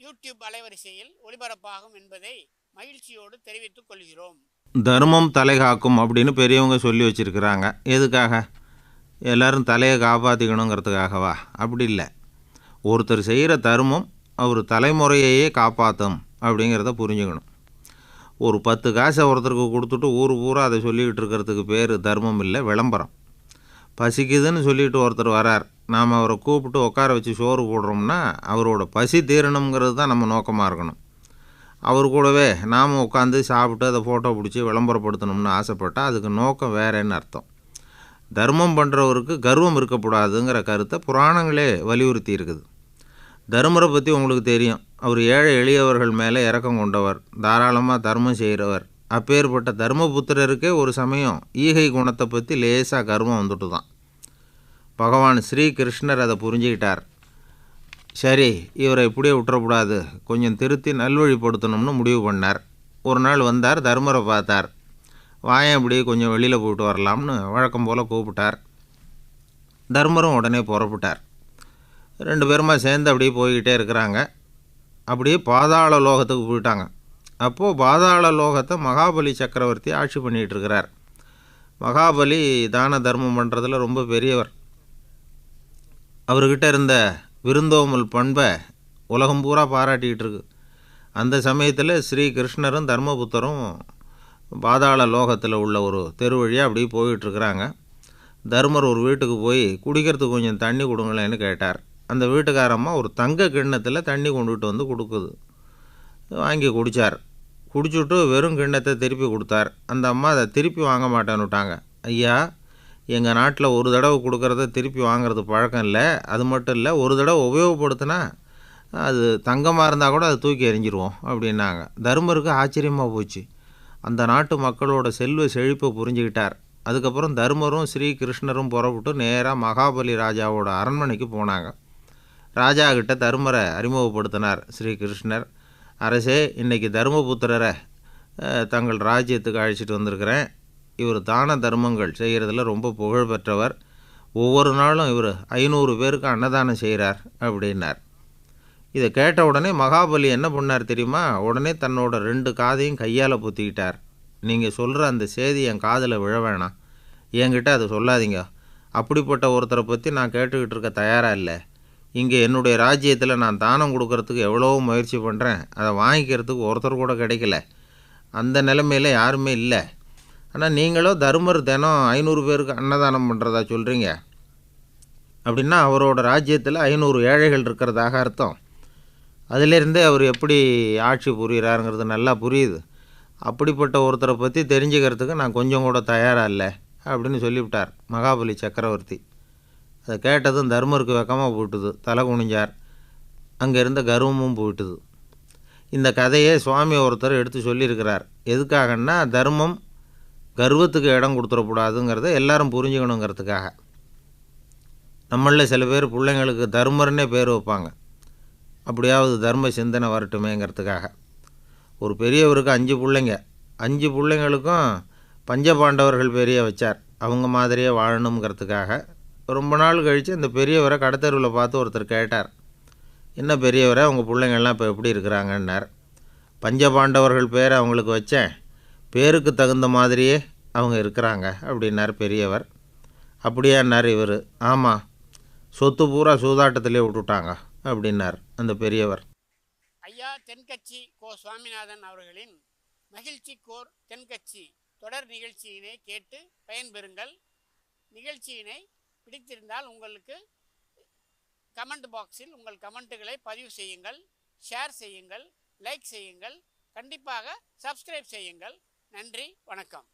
YouTube அலைவரிசையில் ஒளிபரப்பாகும் என்பதை மகிழ்ச்சியோடு தெரிவித்துக் கொள்கிறோம். தர்மம் தலை காக்கும் அப்படின்னு பெரியவங்க சொல்லி வச்சுருக்கிறாங்க. எதுக்காக? எல்லாரும் தலையை காப்பாற்றிக்கணுங்கிறதுக்காகவா அப்படி இல்லை. ஒருத்தர் செய்கிற தர்மம் அவர் தலைமுறையையே காப்பாற்றும் அப்படிங்கிறத புரிஞ்சுக்கணும். ஒரு பத்து காசை ஒருத்தருக்கு கொடுத்துட்டு ஊர் பூரா அதை சொல்லிக்கிட்டு இருக்கிறதுக்கு பேர் தர்மம் இல்லை விளம்பரம். பசிக்குதுன்னு சொல்லிட்டு ஒருத்தர் வரார். நாம் அவரை கூப்பிட்டு உட்கார வச்சு சோறு போடுறோம்னா அவரோட பசி தீரணுங்கிறது தான் நம்ம நோக்கமாக இருக்கணும். அவர் கூடவே நாம் உட்காந்து சாப்பிட்டு அதை ஃபோட்டோ பிடிச்சி விளம்பரப்படுத்தணும்னு ஆசைப்பட்டால் அதுக்கு நோக்கம் வேறேன்னு அர்த்தம். தர்மம் பண்ணுறவருக்கு கர்வம் இருக்கக்கூடாதுங்கிற கருத்தை புராணங்களே வலியுறுத்தி இருக்குது. தர்மரை பற்றி உங்களுக்கு தெரியும். அவர் ஏழை எளியவர்கள் மேலே இறக்கம் கொண்டவர் தாராளமாக தர்மம் செய்கிறவர் அப்பேற்பட்ட தர்மபுத்திரருக்கே ஒரு சமயம் ஈகை குணத்தை பற்றி லேசாக கர்வம் வந்துட்டு தான் பகவான் ஸ்ரீ கிருஷ்ணர் அதை புரிஞ்சுக்கிட்டார். சரி இவரை இப்படியே விட்டுறக்கூடாது. கொஞ்சம் திருத்தி நல்வழிப்படுத்தணும்னு முடிவு பண்ணார். ஒரு நாள் வந்தார் தர்மரை பார்த்தார். வாயன் இப்படி கொஞ்சம் வெளியில் போயிட்டு வரலாம்னு வழக்கம் போல் கூப்பிட்டார். தர்மரும் உடனே புறப்பட்டார். ரெண்டு பேருமா சேர்ந்து அப்படியே போய்கிட்டே இருக்கிறாங்க. அப்படியே பாதாள லோகத்துக்கு போயிட்டாங்க. அப்போது பாதாள லோகத்தை மகாபலி சக்கரவர்த்தி ஆட்சி பண்ணிகிட்டு இருக்கிறார். மகாபலி தான தர்மம் பண்ணுறதுல ரொம்ப பெரியவர். அவர்கிட்ட இருந்த விருந்தோமல் பண்பை உலகம் பூரா பாராட்டிகிட்டு இருக்கு. அந்த சமயத்தில் ஸ்ரீ கிருஷ்ணரும் தர்மபுத்தரும் பாதாள லோகத்தில் உள்ள ஒரு தெரு வழியாக அப்படியே போயிட்டுருக்குறாங்க தர்மர் ஒரு வீட்டுக்கு போய் குடிக்கிறதுக்கு கொஞ்சம் தண்ணி கொடுங்களேன்னு கேட்டார். அந்த வீட்டுக்காரம்மா ஒரு தங்க கிண்ணத்தில் தண்ணி கொண்டுகிட்டு வந்து கொடுக்குது. வாங்கி குடித்தார் குடிச்சுட்டு வெறும் கிண்ணத்தை திருப்பி கொடுத்தார். அந்த அம்மா அதை திருப்பி வாங்க மாட்டேன்னுட்டாங்க. ஐயா எங்கள் நாட்டில் ஒரு தடவை கொடுக்குறத திருப்பி வாங்குறது பழக்கம் இல்லை. அது மட்டும் இல்லை ஒரு தடவை உபயோகப்படுத்தினா அது தங்கமாக இருந்தால் கூட அதை தூக்கி எறிஞ்சிருவோம் அப்படின்னாங்க. தர்மருக்கு ஆச்சரியமாக போச்சு. அந்த நாட்டு மக்களோட செல்வ செழிப்பை புரிஞ்சுக்கிட்டார். அதுக்கப்புறம் தர்மரும் ஸ்ரீ கிருஷ்ணரும் புறப்பட்டு நேராக மகாபலி ராஜாவோட அரண்மனைக்கு போனாங்க. ராஜா கிட்ட தர்மரை அறிமுகப்படுத்தினார் ஸ்ரீ கிருஷ்ணர் அரசே இன்னைக்கு தர்மபுத்திரரை தங்கள் ராஜ்யத்துக்கு அழைச்சிட்டு வந்திருக்கிறேன். இவர் தான தர்மங்கள் செய்கிறதுல ரொம்ப புகழ் பெற்றவர். ஒவ்வொரு நாளும் இவர் ஐநூறு பேருக்கு அன்னதானம் செய்கிறார் அப்படின்னார். இதை கேட்ட உடனே மகாபலி என்ன பண்ணார் தெரியுமா? உடனே தன்னோட ரெண்டு காதையும் கையால் பொத்திக்கிட்டார். நீங்கள் சொல்கிற அந்த செய்தி என் காதில் விழ வேணாம். என்கிட்ட அதை சொல்லாதீங்க. அப்படிப்பட்ட ஒருத்தரை பற்றி நான் கேட்டுக்கிட்டு இருக்க தயாராக இல்லை. இங்கே என்னுடைய ராஜ்யத்தில் நான் தானம் கொடுக்கறதுக்கு எவ்வளவோ முயற்சி பண்ணுறேன் அதை வாங்கிக்கிறதுக்கு ஒருத்தர் கூட கிடைக்கல. அந்த நிலமையில் யாருமே இல்லை. ஆனால் நீங்களோ தர்மர் தினம் ஐநூறு பேருக்கு அன்னதானம் பண்ணுறதா சொல்கிறீங்க அப்படின்னா அவரோட ராஜ்யத்தில் ஐநூறு ஏழைகள் இருக்கிறதாக அர்த்தம். அதிலேருந்தே அவர் எப்படி ஆட்சி புரிகிறாருங்கிறது நல்லா புரியுது. அப்படிப்பட்ட ஒருத்தரை பற்றி தெரிஞ்சுக்கிறதுக்கு நான் கொஞ்சம் கூட தயாராக இல்லை அப்படின்னு சொல்லிவிட்டார் மகாபலி சக்கரவர்த்தி. அதை கேட்டதும் தர்மருக்கு வெக்கமாக போட்டுது தலை குனிஞ்சார். அங்கே இருந்த கர்வமும் போயிட்டுது. இந்த கதையை சுவாமி ஒருத்தர் எடுத்து சொல்லியிருக்கிறார். எதுக்காகன்னா தர்மம் கர்வத்துக்கு இடம் கொடுத்துடக்கூடாதுங்கிறத எல்லாரும் புரிஞ்சுக்கணுங்கிறதுக்காக. நம்மளில் சில பேர் பிள்ளைங்களுக்கு தர்மர்னே பேர் வைப்பாங்க. அப்படியாவது தர்ம சிந்தனை வரட்டுமேங்கிறதுக்காக. ஒரு பெரியவருக்கு அஞ்சு பிள்ளைங்க. அஞ்சு பிள்ளைங்களுக்கும் பஞ்சபாண்டவர்கள் பெரிய வச்சார். அவங்க மாதிரியே வாழணுங்கிறதுக்காக. ரொம்ப நாள் கழித்து அந்த பெரியவரை கடத்தருவில் பார்த்து ஒருத்தர் கேட்டார். என்ன பெரியவரை உங்கள் பிள்ளைங்கள்லாம் இப்போ எப்படி இருக்கிறாங்கன்னார்? பஞ்சபாண்டவர்கள் பேரை அவங்களுக்கு வச்சேன். பேருக்கு தகுந்த மாதிரியே அவங்க இருக்கிறாங்க அப்படின்னார் பெரியவர். அப்படியான்னார் இவர். ஆமாம் சொத்து பூரா சூதாட்டத்திலே விட்டுட்டாங்க அப்படின்னார் அந்த பெரியவர். ஐயா தென்கட்சி கோ சுவாமிநாதன் அவர்களின் மகிழ்ச்சி கோர் தென்கட்சி தொடர் நிகழ்ச்சியினை கேட்டு பயன்பெறுங்கள். நிகழ்ச்சியினை பிடித்திருந்தால் உங்களுக்கு கமெண்ட் பாக்ஸில் உங்கள் கமெண்ட்டுகளை பதிவு செய்யுங்கள் ஷேர் செய்யுங்கள் லைக் செய்யுங்கள் கண்டிப்பாக சப்ஸ்கிரைப் செய்யுங்கள். நன்றி வணக்கம்.